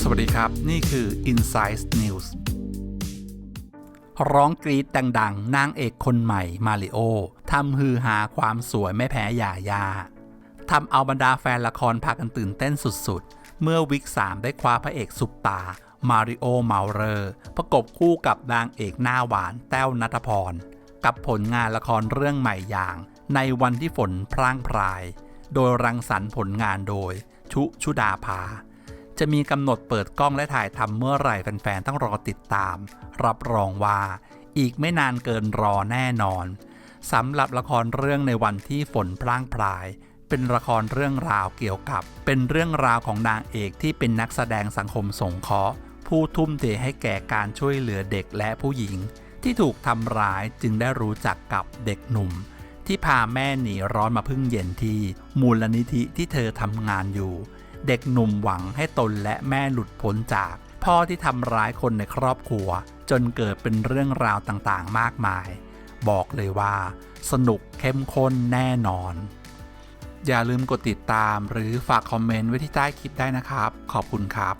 สวัสดีครับ นี่คือ Insight News ร้องกรีดดังๆ นางเอกคนใหม่มาริโอทำฮือหาความสวยไม่แพ้หย่ายาทำเอาบรรดาแฟนละครพากันตื่นเต้นสุดๆ เมื่อวิก 3 ได้คว้าพระเอกสุปตา มาริโอเมาเรอร์ประกบคู่กับนางเอกหน้าหวานแต้วนัทพร กับผลงานละครเรื่องใหม่อย่าง ในวันที่ฝนพร่างพราย โดยรังสรรค์ผลงานโดย ชุชุดาภา จะมีกำหนดเปิดกล้องและถ่ายทำเมื่อไหร่แฟนๆต้องรอติดตาม รับรองว่า อีกไม่นานเกินรอแน่นอนสำหรับละครเรื่องในวันที่ฝนพร่างพราย เป็นละครเรื่องราวเกี่ยวกับ เป็นเรื่องราวของนางเอกที่เป็นนักแสดงสังคมสงเคราะห์ผู้ทุ่มเทให้แก่การช่วยเหลือเด็กและผู้หญิง ที่ถูกทำร้ายจึงได้รู้จักกับเด็กหนุ่ม ที่พาแม่หนีร้อนมาพึ่งเย็นที่ มูลนิธิที่เธอทำงานอยู่ เด็กหนุ่มหวังให้ตนและแม่หลุดพ้นจาก พ่อที่ทำร้ายคนในครอบครัว จนเกิดเป็นเรื่องราวต่างๆ มากมาย บอกเลยว่า สนุกเข้มข้นแน่นอน อย่าลืมกดติดตามหรือฝากคอมเมนต์ไว้ที่ใต้คลิปได้นะครับ ขอบคุณครับ